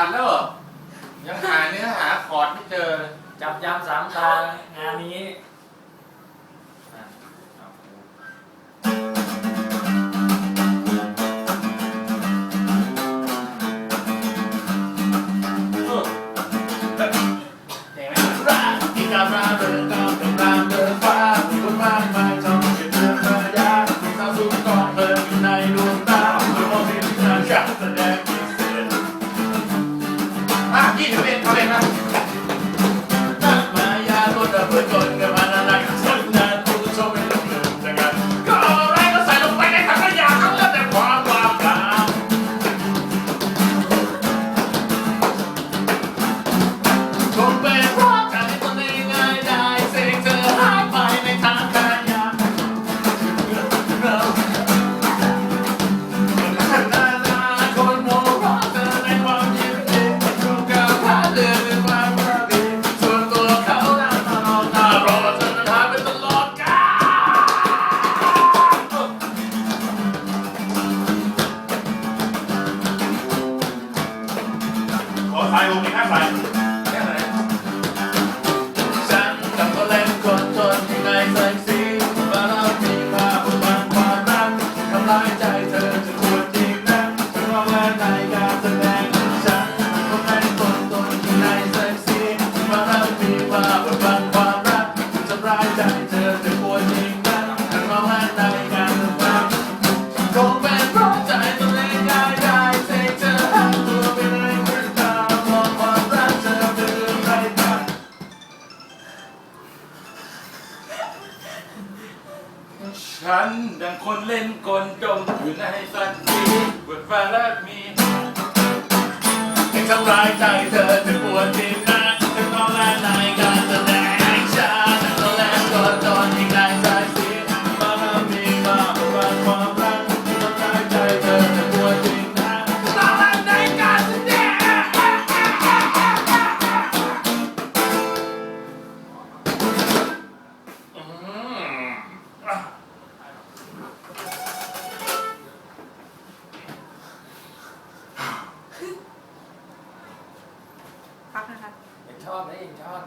อัดแล้วเหรอยังหาเนื้อหาคอร์ดไม่เจอเลยจับยามสามตางานนี้อะเอาเจ๋งไหมรักที่กำลังเดินตามเป็นตามเดินฟ้ามีคนมากมายทำให้เดินมายากมีสาวสูงกองเพลิงอยู่ในดวงตาเมื่อมองเห็นงานการแสด ขอถ่ายรูปอีกห้าสายแค่ไหนฉันกับคนเล่นคนจนที่ในแสงสีมาแล้วมีภาพบางความรักทำลายใจเธอจะควรจริงนะฉันว่าแล้ในการแสดงฉันคนเล่นคนจนที่ในแสงสีมาแล้วมีภาพบางความรักทำลายใจเธอจะควรจริงนะฉันว่าแล้ในการ ฉันดังคนเล่นกลจมอยู่ในสัตว์ทีบทฟ้าและมีให้ทำร้ายใจเธอจะปวดที่นักจ พักนะคะเห็นชอบไหมเห็นชอบ